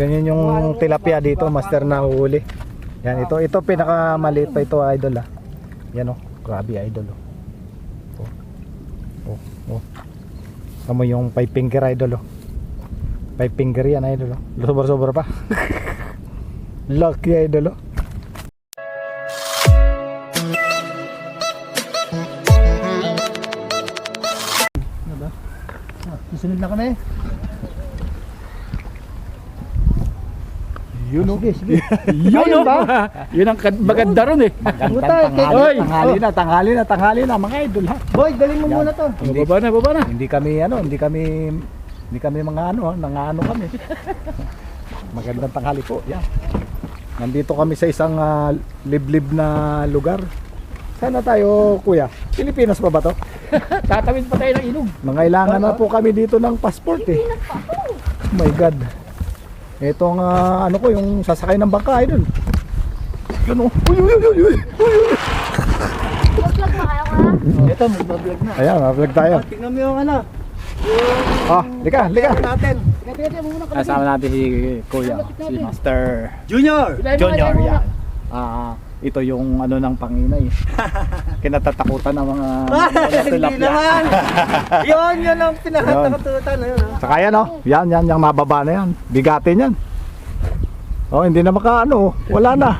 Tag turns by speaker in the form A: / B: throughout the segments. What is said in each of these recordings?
A: Ganyan yung tilapia dito, master na huli. Yan, ito, ito pinakamaliit pa ito, idol ah. Yan oh, grabe idol oh. Oh, oh, oh. Kamo yung five finger idol oh. Five finger yan idol oh. Sobra-sobra pa. Lucky idol oh. Ano? Ah, susunod na kami. Yun oh. Sige, sige.
B: Yun
A: Ayun
B: oh.
A: ba?
B: Yun ang kad- maganda ron eh.
A: Magandang tanghali, tanghali na, tanghali na, tanghali na mga idol ha.
C: Boy, galing mo
A: Yan.
C: muna to.
A: Hindi,
B: Baba na, baba na.
A: hindi kami ano, hindi kami hindi kami mga ano, ha, nangaano kami. Magandang tanghali po. Yan. Nandito kami sa isang ah, liblib na lugar. Sana tayo, kuya? Pilipinas pa ba to?
B: Tatawid pa tayo ng ilog.
A: Nangailangan na po kami dito ng passport eh. Oh my God. Ito ang ah, ano ko, yung sasakay ng bangka idol. Yan oh. Uy, uy, uy, uy, uy.
D: Vlog ba kayo ka?
C: Ito, magbablog na.
A: Ayan, ma-vlog tayo.
C: Tingnan mo yung ano.
A: Ah, lika, lika.
C: Natin.
B: Kasama natin si Kuya, si Master
C: Junior.
B: Junior.
A: Yan. Ah, ito yung ano ng panginay. Kinatatakutan ng mga mga
C: Hindi naman. yun, yun ang pinakatakatutan. Ayun, ah.
A: Saka yan oh, yan, yan, yung mababa na yan. Bigatin yan. Oh, hindi na makaano, wala na.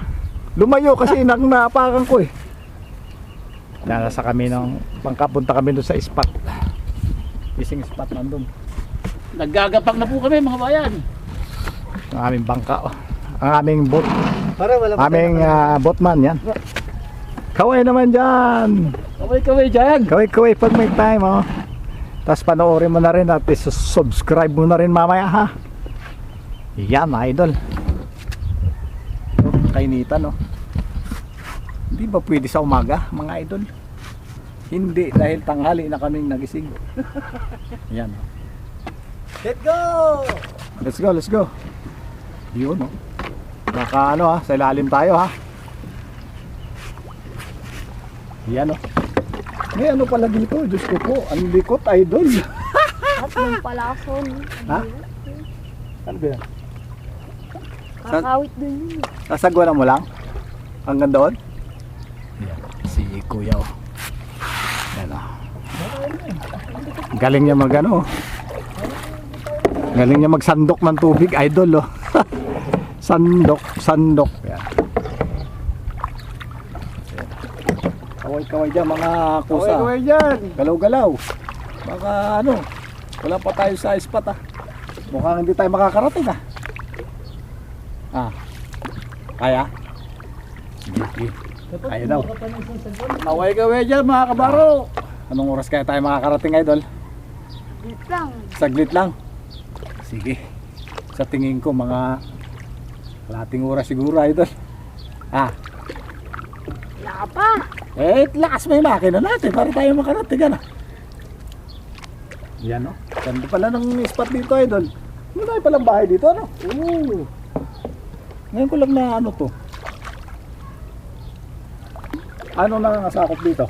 A: Lumayo kasi nang naapakan ko eh. Nasa kami ng pangkapunta kami doon sa spot. Fishing spot nandun.
B: Naggagapang na po kami mga bayan.
A: Ang aming bangka. oh. Ang aming boat. Aming
C: tayo
A: ah, boatman yan. Kaway naman dyan.
B: Kaway-kaway dyan.
A: Kaway kaway pag may time oh. Tapos panoorin mo na rin at subscribe mo na rin mamaya ha. Yan idol. Oh, kainitan oh. Hindi ba pwede sa umaga mga idol? Hindi dahil tanghali na kaming nagising. Yan oh.
C: Let's go!
A: Let's go, let's go. Yun oh. Naka ano ha, sa ilalim tayo ha. Yan oh. May ano pala dito, Diyos ko po, ang likot idol.
D: At ng palason.
A: Ha? Ano ba yan?
D: Kakawit dun yun.
A: Sasagwanan mo lang? Hanggang doon? Yan, si Kuya oh. Yan oh. Galing niya mag ano. Galing niya magsandok ng tubig, idol oh. Sandok, sandok. Yan. Kaway-kaway dyan mga kusa.
C: Kaway-kaway dyan.
A: Galaw-galaw. Baka ano, wala pa tayo sa spot ah. Mukhang hindi tayo makakarating ah. Ah. Kaya? Sige. Kaya daw.
B: Kaway-kaway dyan mga kabaro.
A: Anong oras kaya tayo makakarating idol?
D: Dito lang.
A: Saglit lang. Sige. Sa tingin ko mga kalating oras siguro idol. Ah,
D: Wala ka pa.
A: eh lakas may makina natin para tayo makarating ano. Yan no. Ganda pala ng spot dito idol. Malaki palang bahay dito ano. Oo. Ngayon ko lang na ano to. Ano na nakasakop dito?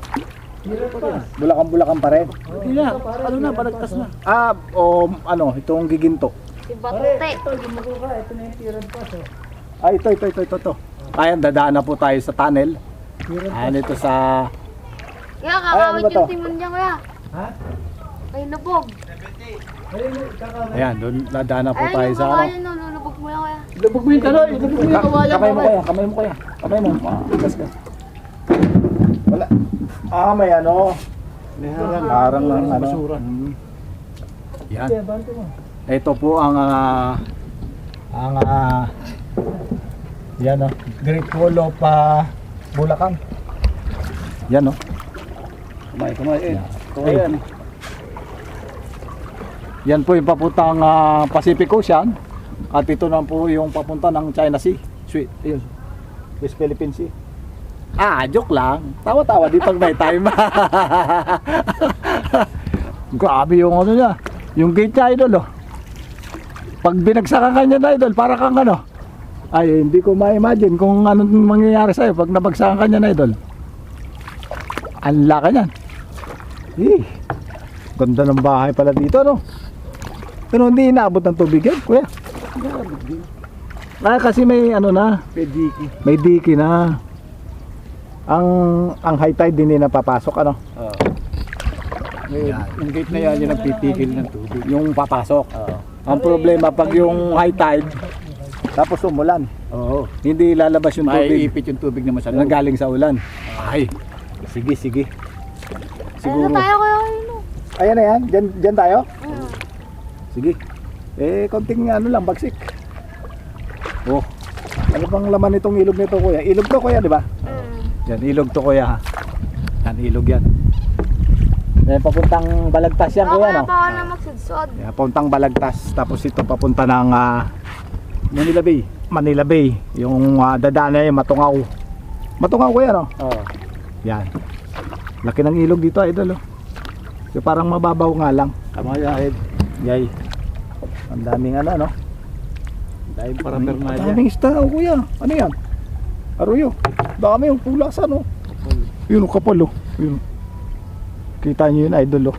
A: Bulakan-bulakan pa rin.
B: Hindi na, ano na, balagtas na.
A: Ah, o ano, itong giginto.
D: Si Batute.
A: Ah, ito, ito, ito, ito, ito. Ayan, dadaan na po tayo sa tunnel. Ayan, ito sa...
D: Kaya
A: Ay, ano
D: kakawit
A: ba to?
D: yung timon niya kuya.
C: Ha?
D: Ay, nabog.
A: Ayan, doon dadaan na po
D: Ayun
A: tayo
D: yung
A: sa ano.
D: kawayan no, lulubog mo lang kuya.
B: Lubog mo yung taloy, lubog mo yung
A: Ka-
B: kawayan.
A: kamay mo kaya, kamay mo kaya. Kamay mo. Ah, gas ka. Wala. Ah, may ano.
C: May
A: Parang ng ano. Mm. Yan. Ito po ang ah, ang ah, yan oh, Great Wall of ah, Bulacan. Yan oh.
B: Kamay, kamay. Eh.
A: Yan.
B: Kawayan.
A: Yan po yung papuntang ah, Pacific Ocean at ito na po yung papunta ng China Sea. Sweet. Ayun. West Philippine Sea. Ah, joke lang. Tawa-tawa di pag may time. Grabe yung ano niya. Yung gate niya, idol, oh. Pag binagsakan ka niya na, idol, para kang ano. Ay, hindi ko ma-imagine kung anong mangyayari sa'yo pag nabagsakan ka niya na, idol. Ang laka niyan. Eh, ganda ng bahay pala dito, no? Pero hindi inaabot ng tubig yan, kuya. Ah, kasi may ano na,
C: Pediki.
A: may diki na. Ang ang high tide din na napapasok ano.
C: Oo.
B: Yung, yung gate na yan, yung nagpipigil ng tubig. Yung papasok.
C: Oo.
A: Ang problema pag yung high tide tapos umulan,
B: Oo.
A: hindi lalabas yung tubig
B: Maiipit yung tubig naman sa
A: na
B: loob.
A: galing sa ulan.
B: Ay,
A: Sige, sige. Siguro.
D: na tayo Ayun
A: Ayan na yan, dyan, dyan tayo.
D: Mm.
A: Sige. Eh, konting ano lang, bagsik. Oh. Ano bang laman nitong ilog nito, kuya? Ilog to, kuya, di ba?
D: Mm.
A: Yan, ilog to, kuya, ha? Yan, ilog yan. Eh, papuntang Balagtas yan,
D: Ako
A: kuya, no?
D: bawal na magsudsod.
A: Yan, papuntang Balagtas. Tapos ito, papunta ng ah,
B: Manila Bay.
A: Manila Bay. Yung uh, dadaan na yung Matungaw. Matungaw, kuya, no?
B: Oo.
A: Yan. Laki ng ilog dito, idol, oh. Yung parang mababaw nga lang.
B: Tama yan.
A: Yay. Ang daming ano, no?
B: Dahil para
A: Ang
B: Bernalya.
A: daming isda, oh, kuya. Ano yan? Aruyo. Dami yung pulasan, oh. Yun, oh, kapal, oh. Yun. Kita nyo yun, idol, oh.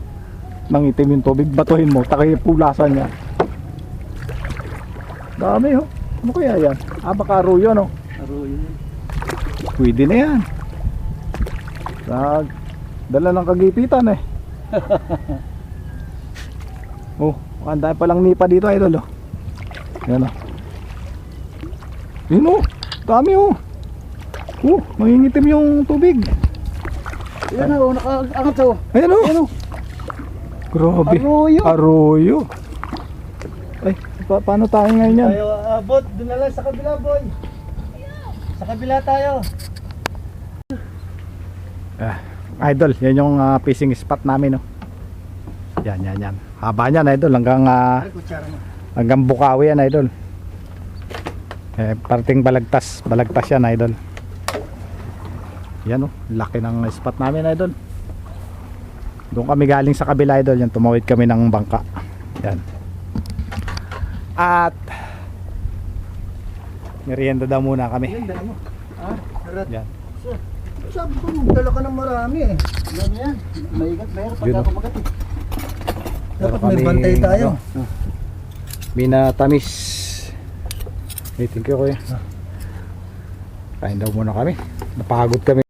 A: Nangitim yung tubig. Batuhin mo, takay yung pulasan niya. Dami, oh. Ano kaya yan? Ah, baka aruyo, no?
B: Aro yun.
A: Pwede na yan. Sa dala ng kagipitan, eh. oh, ang dami palang nipa dito, idol, oh. Yan, oh. Yun, oh. Dami, oh. Oh, mangingitim yung tubig.
B: Yan o, nakaangat o.
A: Ayan, oh. Grabe.
B: Arroyo.
A: Arroyo. Pa paano tayo ngayon yan?
C: Tayo abot. Doon na lang sa kabila, boy. Sa kabila tayo.
A: Ah, idol, yan yung ah, fishing spot namin, no. Yan, yan, yan. Haba niyan, idol, hanggang
C: mo.
A: hanggang Bukawi yan, idol. Eh, parting balagtas, balagtas yan, idol. Yan, oh, laki ng spot namin, idol. Doon kami galing sa kabila, idol. Yan, tumawid kami ng bangka. Yan. At merienda daw muna kami.
C: Yan, dala mo. Ah, harap.
A: Yan.
C: Sabi ko, magdala ka ng marami eh. Yan yan. Maigat, mayroon pag
A: Yun,
C: ako magat eh.
A: Meron
C: Dapat may bantay tayo.
A: ano, Minatamis. Hey, thank you kuya. Kain daw muna kami. Napagod kami.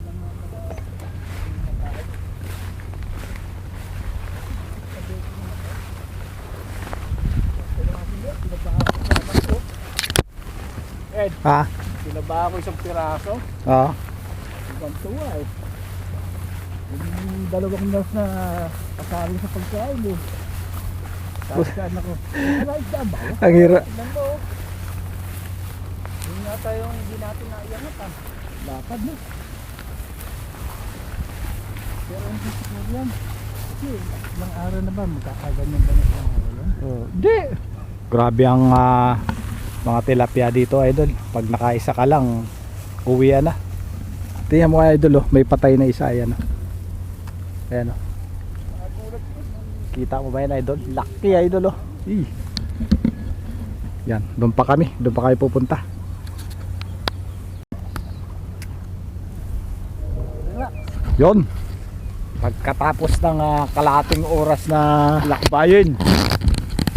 B: Ed.
A: Ha?
B: Pinaba ako isang piraso.
A: Oo.
B: Ibang tuwa eh. Yung dalawang nas na kasali sa pagkain eh. Saan ako. Ano isda ba?
A: Ang hira.
B: Tignan mo. oh. Yun yata yung hindi natin naiangatan. Lakad na. Pero hindi siguro yan. Kasi ilang araw na ba magkakaganyan ba na ilang araw yan?
A: Di. Grabe ang ah, mga tilapia dito, idol. Pag nakaisa ka lang, uwi na. Tingnan mo idol, oh. may patay na isa. Ayan, oh. Ayan, oh. Kita mo ba yan, idol? Laki, idol, oh. Ih. Yan, doon pa kami. Doon pa kami pupunta. Yon. Pagkatapos ng ah, kalahating oras na lakbayin,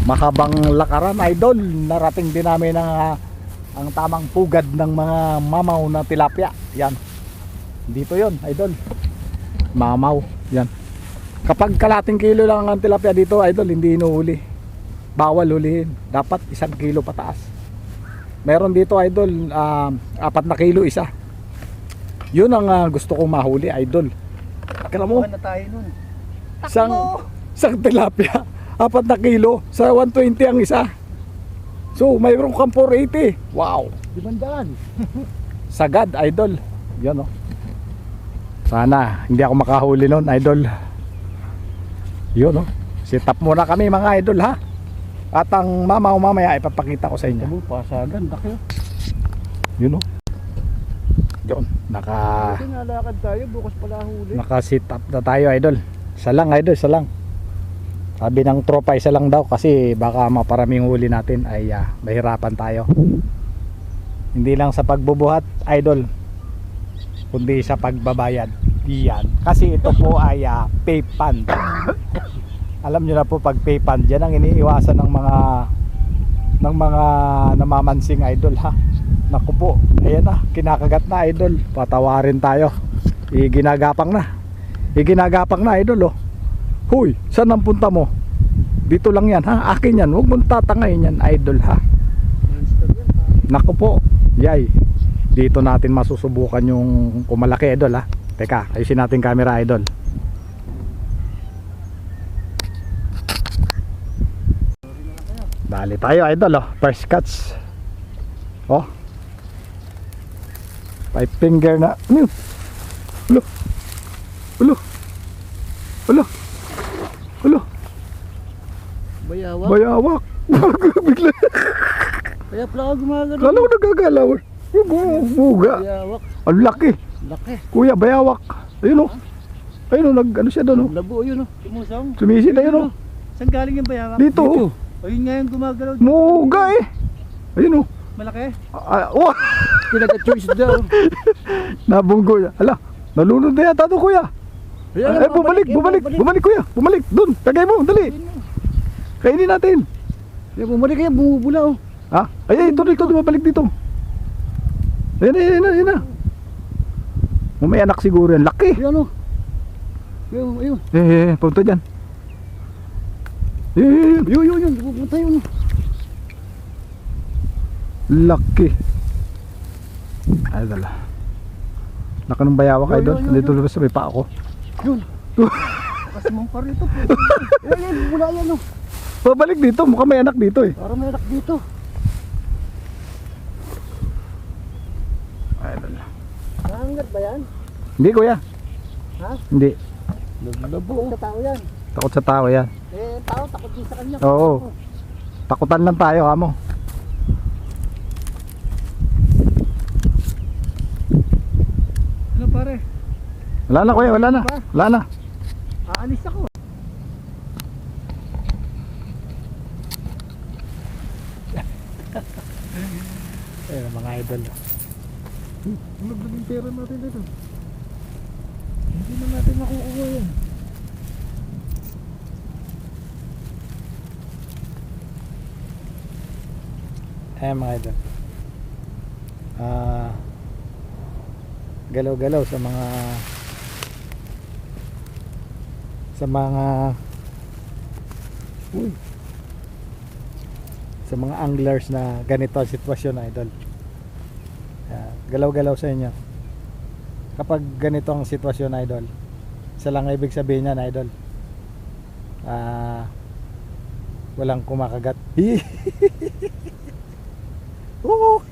A: mahabang lakaran idol. Narating din namin ang ah, ang tamang pugad ng mga mamaw na tilapia. Yan. Dito yon idol. Mamaw. Yan. Kapag kalating kilo lang ang tilapia dito idol hindi inuuli. Bawal hulihin dapat isang kilo pataas. Meron dito idol ah, apat na kilo isa. Yun ang ah, gusto kong mahuli idol. Kala mo.
C: Na tayo nun.
A: Isang, isang tilapia, apat na kilo, sa 120 ang isa. So, mayroon kang 480. Wow.
B: Dimandaan.
A: Sagad, idol. Yan oh. Sana, hindi ako makahuli nun, idol. Yun oh. Sit up muna kami mga idol ha. At ang mamaw mamaya ipapakita ko sa inyo.
B: Tamo, pasagan. Laki oh.
A: Yun oh. Yun, naka
B: Kasi nalakad tayo, bukas pala huli.
A: naka sit up na tayo idol. Isa lang idol, isa lang. Sabi ng tropa isa lang daw kasi baka maparaming huli natin ay ah, mahirapan tayo. Hindi lang sa pagbubuhat idol kundi sa pagbabayad. Iyan. Kasi ito po ay ah, pay fund. Alam nyo na po pag pay fund yan ang iniiwasan ng mga ng mga namamansing idol ha. Naku po, ayan na, kinakagat na idol. Patawarin tayo. Iginagapang na. Iginagapang na idol oh. Huy, saan ang punta mo? Dito lang yan ha, akin yan. Huwag mong tatangayin yan idol ha. Naku po, yay. Dito natin masusubukan yung kumalaki idol ha. Teka, ayusin natin camera idol. Dali tayo idol oh. First cuts. Oh. Five finger na. Ano. Ulo. Ulo.
C: Bayawa.
A: Bayawak. Bigla.
C: Kaya pala ako gumagano.
A: Kala ko nagagalaw. Yung.
C: Bayawak.
A: Ang laki.
C: Laki.
A: Kuya, bayawak. Ayun o. Ayun o, nag, ano siya doon o.
C: Labo yun oh. Tumusong.
A: Sumisid, ayun o.
C: Saan galing yung bayawak?
A: Dito o.
C: Ayun nga yung gumagalaw.
A: Muga eh. Ayun o.
C: Malaki.
A: Ah, wah!
C: Pinag-choice daw.
A: Nabunggo. Ala, nalunod na yata to kuya. Ay, bumalik, bumalik, bumalik kuya. Bumalik, doon. Tagay mo, dali. Kainin natin.
C: Yan, bumalik kaya bumubula oh.
A: Ha? Ay, ay, ito, ito, bumalik dito. Ayun ayun na, ayun na. May anak siguro yan. Laki.
C: Ayun oh. Ayun, ayun.
A: Eh, eh, eh, punta dyan. Eh, eh, eh,
C: Ayun, ayun, ayun. Pupunta yun.
A: Laki. Ay, dala. Laki ng bayawak
C: Yo, yo,
A: idol.
C: yo,
A: Dito lang sa may paa ko.
C: Yun. Kasi mong par ito. Ayun, ayun. Bumula yan oh.
A: Babalik dito. Mukhang may anak dito eh.
C: Parang may anak dito.
A: Ay, dala.
C: Nangangat ba yan?
A: Hindi kuya.
C: Ha?
A: Hindi.
C: Labo. Sa tao yan.
A: Takot sa tao yan.
C: Eh, tao takot din sa kanya.
A: Oo. Takutan lang tayo amo.
C: Ano pare?
A: Wala na kuya. Wala na. Wala na.
C: Aalis ako. Ano ba yung pera natin dito? Hindi na natin makukuha yan.
A: Ayun mga idol. Ah galaw-galaw sa mga sa mga uy sa mga anglers na ganito ang sitwasyon idol galaw-galaw sa inyo kapag ganito ang sitwasyon idol isa lang ang ibig sabihin niyan idol ah walang kumakagat Oo.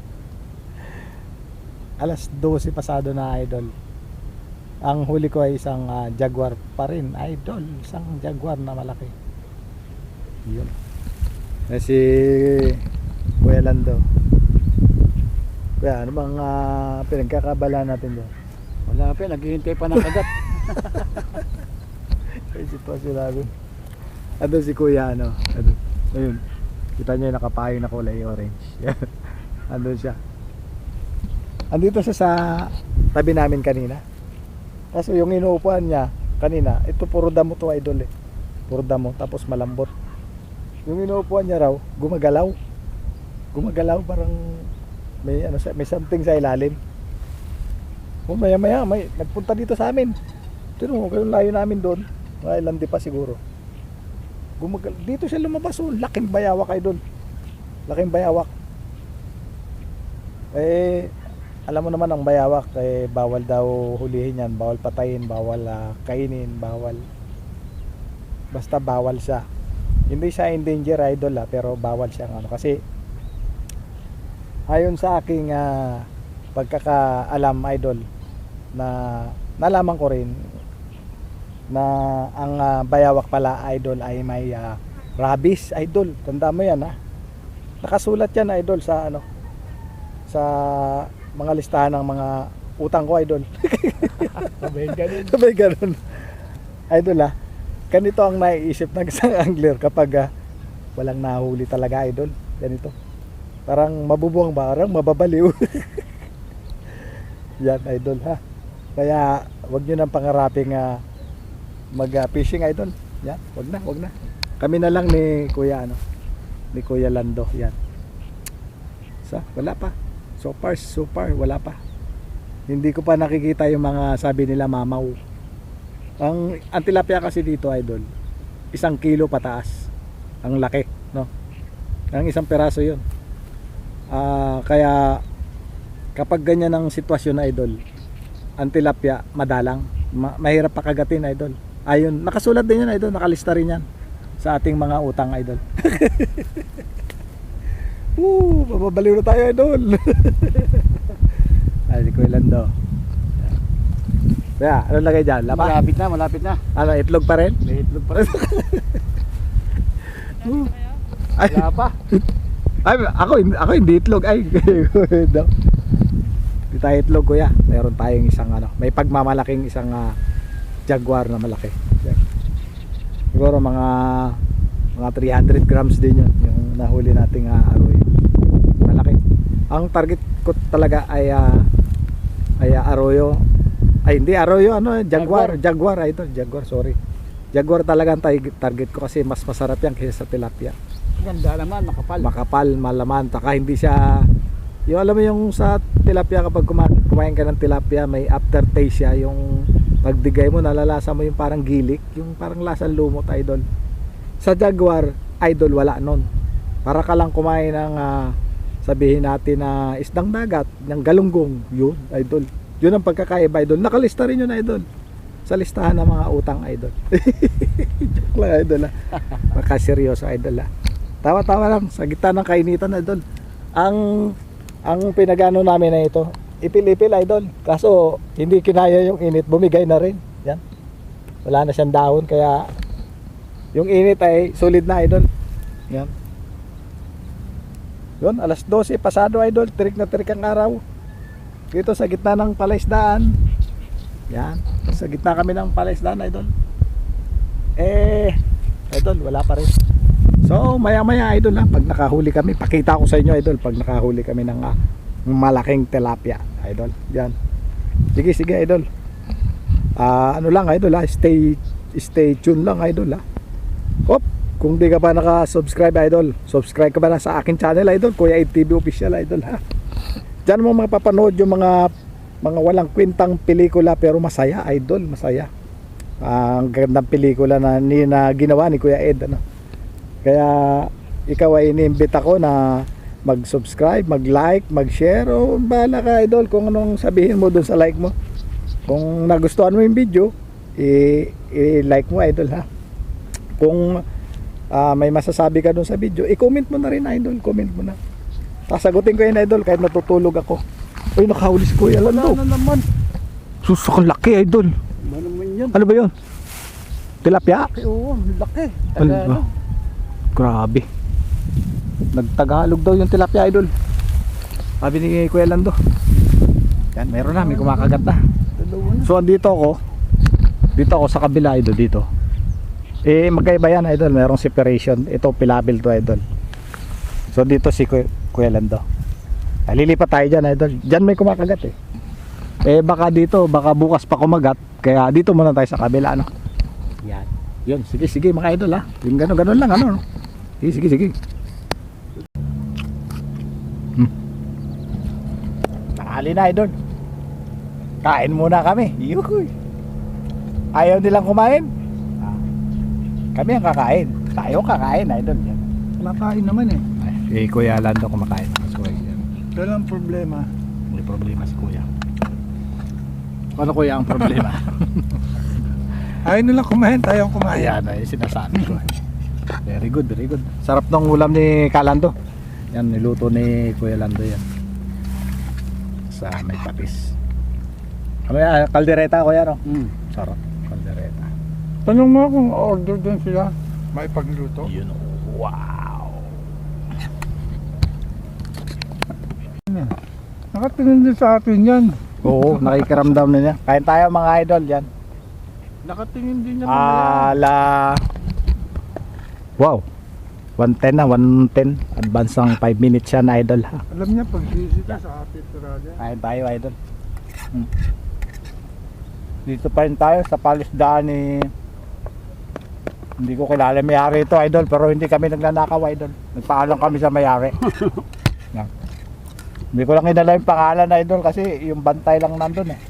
A: Alas 12 pasado na idol. Ang huli ko ay isang ah, jaguar pa rin, idol. Isang jaguar na malaki. Yun. Na si Kuya Lando. Kuya, ano bang uh, pinagkakabala natin doon?
C: Wala pa, naghihintay pa ng kagat.
A: Ay, sitwasyon namin. Ando si Kuya, ano? Ano? Ayun. Kita niyo yung nakapayong na kulay orange. Andun siya. Andito siya sa tabi namin kanina. Kaso yung inuupuan niya kanina, ito puro damo to idol eh. Puro damo, tapos malambot. Yung inuupuan niya raw, gumagalaw. Gumagalaw parang may ano sa may something sa ilalim. O maya maya may nagpunta dito sa amin. Tino mo, kayong layo namin doon. Mga ilang di pa siguro. Gumagal dito siya lumabas oh, laking bayawak idol. Laking bayawak. Eh alam mo naman ang bayawak eh bawal daw hulihin yan, bawal patayin, bawal ah, kainin, bawal basta bawal siya. Hindi siya in danger idol ah, pero bawal siyang ano kasi ayon sa aking ah, pagkakaalam idol na nalaman ko rin na ang ah, bayawak pala idol ay may ah, rabies idol. Tanda mo yan ha. Nakasulat yan idol sa ano sa mga listahan ng mga utang ko idol.
C: Sabay ganun.
A: Sabay ganun. Idol ha. Ganito ang naiisip ng isang angler kapag ah, walang nahuli talaga idol. Ganito. Parang mabubuang? Parang mababaliw. Yan idol ha. Kaya wag nyo nang pangaraping ah, mag ah, idol. Yan, wag na, wag na. Kami na lang ni Kuya ano, ni Kuya Lando. Yan. Sa, wala pa. So far, so far, wala pa. Hindi ko pa nakikita yung mga sabi nila mamaw. Ang, ang tilapia kasi dito, idol, isang kilo pataas. Ang laki, no? Ang isang peraso yun. Ah, kaya, kapag ganyan ang sitwasyon na idol, ang tilapia, madalang. Ma- mahirap pakagatin, idol. Ayun, nakasulat din yan, idol. Nakalista rin yan sa ating mga utang, idol. Woo, mababaliw na tayo, idol. Ay, ko ilan daw. Kaya, ano lagay dyan? Lapa?
B: Malapit na, malapit na.
A: Ano, itlog pa rin?
B: May itlog pa rin.
A: Ay,
B: Wala pa.
A: Ay ako, ako hindi itlog. Ay, daw. Hindi tayo itlog, kuya. Meron tayong isang, ano, may pagmamalaking isang ah, jaguar na malaki. Siguro mga mga 300 grams din yun yung nahuli nating uh, arroyo malaki ang target ko talaga ay ah, ay ah, arroyo ay hindi arroyo ano jaguar jaguar ay ito jaguar sorry jaguar talaga ang tar- target ko kasi mas masarap yan kaysa sa tilapia
B: Ganda naman, makapal.
A: makapal malaman. Taka hindi siya yung alam mo yung sa tilapia kapag kuma- kumain ka ng tilapia may aftertaste siya. Yung pagdigay mo nalalasa mo yung parang gilik yung parang lasang lumot idol sa jaguar idol wala nun. Para ka lang kumain ng ah, sabihin natin na isdang dagat ng galunggong yun idol. Yun ang pagkakaiba idol. Nakalista rin yun idol. Sa listahan ng mga utang idol. Joke lang idol ah. Makaseryoso idol ah tawa-tawa lang sa gitna ng kainitan idol. Ang ang pinagano namin na ito ipil-ipil idol. Kaso hindi kinaya yung init bumigay na rin. Yan. Wala na siyang dahon kaya yung init ay solid na idol. Yan. Yun alas 12 pasado idol. Tirik na tirik ang araw. Dito sa gitna ng palaisdaan. Yan. Sa gitna kami ng palaisdaan idol. Eh idol wala pa rin So maya maya idol ha Pag nakahuli kami Pakita ko sa inyo idol Pag nakahuli kami ng ah, malaking tilapia Idol. Yan. Sige sige idol. Ah Ano lang idol ha Stay Stay tuned lang idol ha. Hop Kung di ka pa naka-subscribe idol Subscribe ka ba na sa akin channel idol? Kuya 8TV official idol ha. Diyan mo mapapanood yung mga Mga walang kwentang pelikula Pero masaya idol Masaya. Ah, Ang gandang pelikula na, ni, na ginawa ni Kuya Ed ano kaya ikaw ay iniimbita ko na mag-subscribe, mag-like, mag-share o bahala ka idol kung anong sabihin mo dun sa like mo. Kung nagustuhan mo yung video, i-like mo idol ha. Kung ah, may masasabi ka dun sa video, i-comment mo na rin idol, comment mo na. Sasagutin ko yun idol kahit natutulog ako. Uy, nakahuli si Kuya Lando.
B: Ano naman?
A: Susok laki idol.
B: Ano naman yun?
A: Ano ba yun? Tilapia?
B: Oo, laki.
A: Ano ba? Grabe. Nagtagalog daw yung tilapia idol. Sabi ni Kuya Lando. Yan, meron na, may kumakagat na. So andito ako. Dito ako sa kabila idol dito. Eh magkaiba yan idol, merong separation. Ito pilabil to idol. So dito si Kuya, Kuya Lando. Ah, Lilipat tayo dyan idol. Dyan may kumakagat eh. Eh baka dito, baka bukas pa kumagat. Kaya dito muna tayo sa kabila ano. Yan. Yun, sige sige mga idol ha. Yung gano'n gano'n lang ano. no? Sige sige sige. Hmm. Tanghali na idol. Kain muna kami. Yuhuy. Ayaw nilang kumain. Kami ang kakain. Tayo kakain idol. Yan.
C: Wala kain naman eh.
A: Ay, eh, Kuya Lando kumakain. Kuya. Yan.
C: Kaya ang problema.
A: May problema si Kuya. Ano Kuya ang problema?
C: Ayaw nila kumain, tayo ang kumain.
A: Ayan ay sinasabi ko. Very good, very good. Sarap ng ulam ni Kalando. Yan, niluto ni Kuya Lando yan. Sa may patis. Ano yan? Kaldereta Kuya no?
B: Hmm.
A: Sarap. Kaldereta.
C: Tanong mo kung order din sila. May pagluto.
A: Yun. Wow.
C: Nakatingin din sa atin yan.
A: Oo, nakikiramdam na niya. Kain tayo mga idol yan.
C: Nakatingin din yan.
A: Ala. Wow. 110 na, 110. Advance ng 5 minutes yan, idol ha.
C: Alam niya, pag sisita sa atin talaga.
A: Kain tayo, idol. Hmm. Dito pa rin tayo sa palisdaan ni hindi ko kilala yung may-ari ito, idol, pero hindi kami nagnanakaw, idol. Nagpaalam kami sa may-ari. Yan. Hindi ko lang inala yung pangalan idol kasi yung bantay lang nandun eh.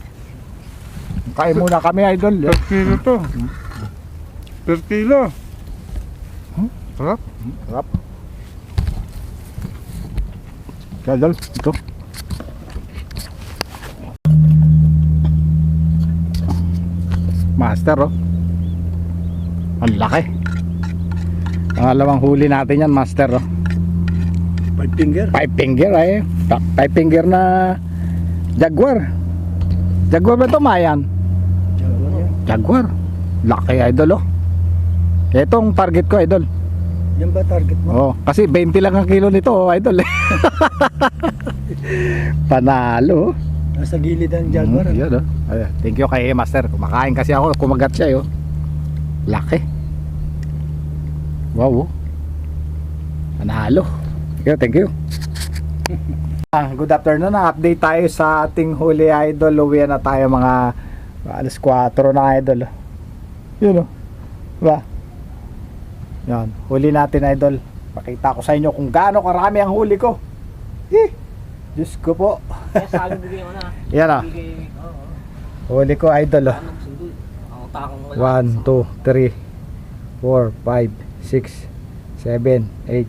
A: Kain muna kami idol.
C: Per kilo to. Per kilo.
A: Hmm?
C: Sarap.
A: Sarap. Kaya idol, ito. Master oh. Ang laki. Pangalawang huli natin yan, master oh.
B: Five finger.
A: Five finger ay. Pa- Five finger na Jaguar. Jaguar ba ito, Mayan? Jaguar. Laki idol oh. Itong target ko idol.
B: Yan ba target mo?
A: Oh, kasi 20 lang ang kilo nito, oh, idol. eh. Panalo.
B: Nasa gilid ang jaguar.
A: Mm, yun, oh. Ay, thank you kay Master. Kumakain kasi ako, kumagat siya, oh. Laki. Wow. oh. Panalo. Thank you, thank you. Ah, good afternoon. Update tayo sa ating huli idol. Uwi na tayo mga alas 4 na idol. Yun oh. Diba? Yan. Huli natin idol. Pakita ko sa inyo kung gaano karami ang huli ko. Eh. Diyos ko po.
E: Na.
A: Yan ah.
E: Bigay, oo.
A: Huli ko idol
E: wala.
A: 1, 2, 3, 4, 5, 6, 7, 8,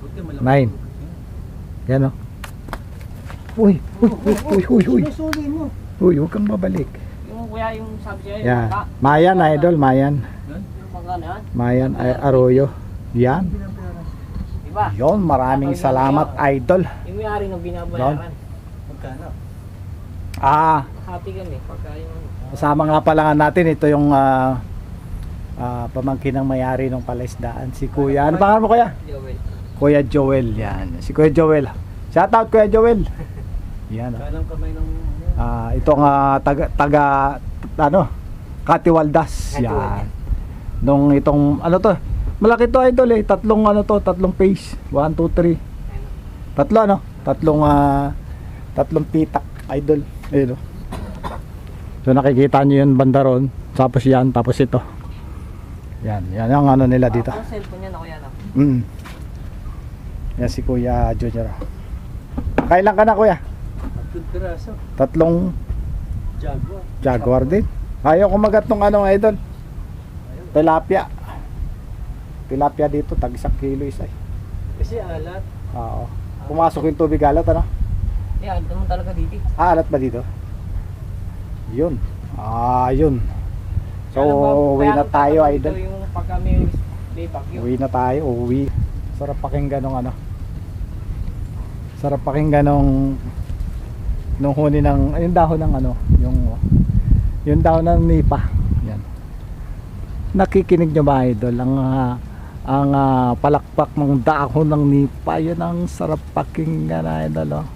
E: Buti malaki.
A: 9. Yan oh. Uy, uy, uy, uy, uy, uy. Uy, huwag kang babalik.
E: Kuya yung sabi sa'yo, yung
A: Yan.
E: bangka.
A: Mayan idol, Mayan.
E: Yan.
A: Mayan ay Arroyo. Yan.
E: Diba?
A: Yon, maraming salamat idol.
E: Yung may-ari ng binabayaran.
B: Magkano?
A: Ah,
E: Happy kami pagka yung
A: kasama nga pala nga natin ito yung ah, ah, pamangkin ng mayari ng palaisdaan si Kuya. Ano pangalan mo Kuya?
E: Joel.
A: Kuya Joel. Yan. Si Kuya Joel. Shout out Kuya Joel. Yan. oh.
B: Kanang kamay ng...
A: Ah, ito nga taga, taga ano Katiwaldas. Yan. Nung itong ano to malaki to idol eh. Tatlong ano to tatlong page 1 2 3 tatlo ano? Tatlong ah, tatlong pitak idol. Ayun oh. so nakikita niyo yun banda ron. Tapos yan tapos ito. Yan yan ang ano nila dito.
E: Ang cellphone niya na kuya na.
A: mm. yan si Kuya Junior kailan ka na Kuya
B: Tatlong piraso.
A: tatlong
B: Jaguar.
A: Jaguar din. Ayaw kumagat ng ano idol. Tilapia. Tilapia dito, tag isang kilo isa eh.
B: Kasi alat.
A: Oo. Pumasok yung tubig alat ano?
E: Yeah, ito naman talaga dito.
A: Ah, alat ba dito? Yun. Ah, yun. So, uwi na tayo idol.
E: Yung pagka may may bagyo.
A: Uwi na tayo, uwi. Sarap pakinggan ng ano. Sarap pakinggan ng nung huni ng yung dahon ng ano, yung yung dahon ng nipa. Yan. Nakikinig nyo ba idol ang ah, ang ah, palakpak ng dahon ng nipa, yun ang sarap pakinggan idol oh.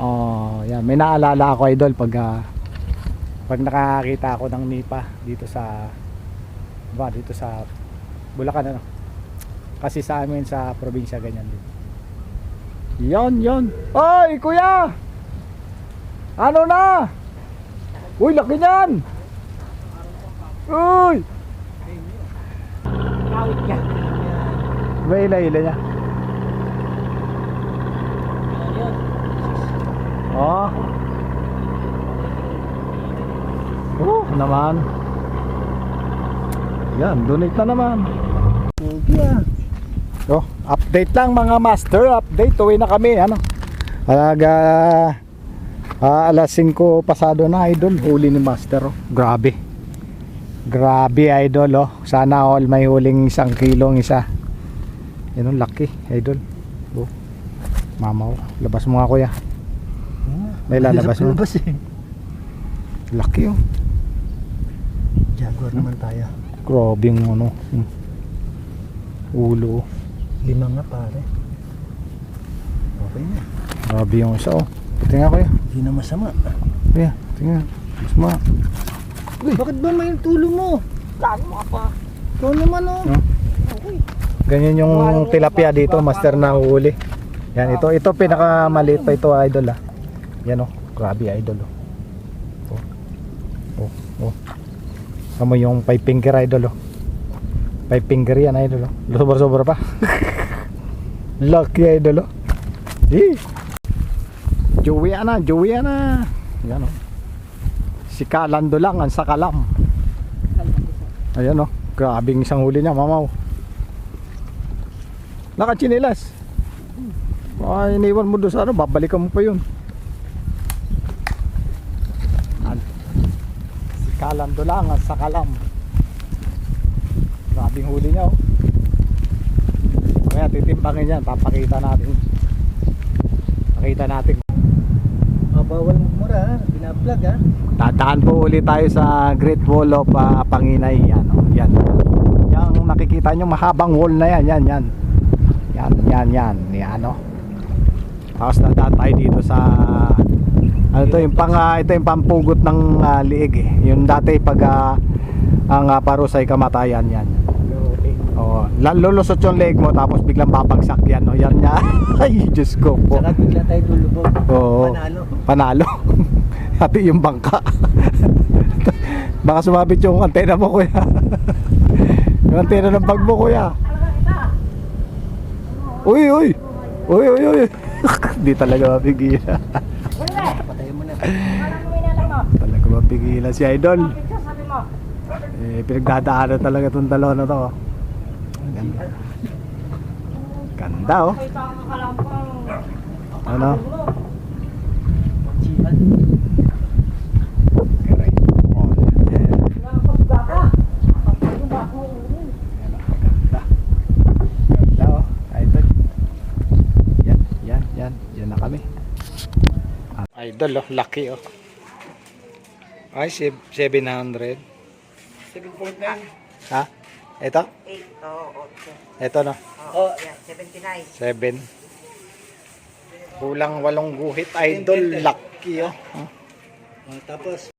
A: Oh, yan. May naalala ako idol pag ah, pag nakakita ako ng nipa dito sa ba dito sa Bulacan ano. Kasi sa amin sa probinsya ganyan din. Yon, yon. Oy, kuya! Ano na? Uy, laki niyan! Uy!
E: Kawit ka.
A: May ila-ila niya. Oh. Oh, naman. Yan, donate na naman.
B: Okay ah.
A: So, update lang mga master, update. Uwi na kami, ano. Alaga ah, alas 5 pasado na idol, huli ni master. Oh. Grabe. Grabe idol, oh. Sana all may huling isang kilong isa. Yan ang laki, idol. Oh. Mama, oh. labas mo nga kuya. May lalabas mo.
B: Labas eh.
A: Laki, oh.
B: Jaguar naman tayo.
A: Grabe yung ano. hmm. Ulo. oh.
B: Lima nga pare. Okay na.
A: Grabe yung isa, oh. Tingnan kuya.
B: Hindi na masama.
A: Kuya, tingnan. Mas ma.
B: Uy, bakit ba may tulo mo?
E: Lalo mo ka pa.
B: Ikaw naman oh.
A: Hmm? Ganyan yung tilapia dito, master na huli. Yan, ito, ito pinakamaliit pa ito, idol ah. Yan oh, grabe idol oh. Oh, oh, oh. Tama yung five finger idol oh. Five finger yan idol oh. Sobra-sobra pa. Lucky idol oh. Eh. Joey na, Joey na. Yan oh. Si Kalando lang ang sakalam. Ayan oh. Grabing isang huli niya, mamaw. Nakachinilas. Baka iniwan mo doon sa ano, babalikan mo pa yun. Si Kalando lang ang sakalam. Grabing huli niya oh. Kaya titimbangin yan, papakita natin. Pakita natin.
B: Bawal magmura ha. Binablog ha.
A: Dadaan po ulit tayo sa Great Wall of ah, Panginay. Yan, oh. yan. Yung nakikita nyo mahabang wall na yan. Yan, yan. Yan, yan, yan. Yan, oh. Tapos dadaan tayo dito sa ano to yung pang ah, ito yung pampugot ng ah, liig eh. Yung dati pag ah, ang uh, parusay kamatayan yan. Oh, lalusot yung leg mo tapos biglang babagsak yan, no. Yan niya. Ay, Diyos ko po.
B: Saka bigla tayo lulubog.
A: Oo.
B: Panalo.
A: Panalo. Hati yung bangka. Baka sumabit yung antena mo kuya. yung antena ng bag mo kuya. Uy, uy. Uy, uy, uy. Di talaga mapigilan.
B: Patayin mo na.
A: talaga mapigilan si Idol. Eh, pinagdadaanan talaga itong dalawa na to. Ganda. Ganda oh. Ano? Oh. Idol. Oh, lucky oh. Ay, seb- 700.
B: 7.9.
A: Ha? Ito?
F: 8, oo, 8.
A: Ito no?
F: Oo, yan, 79.
A: 7. Kulang walong guhit idol. Lucky oh.
B: Ah, tapos,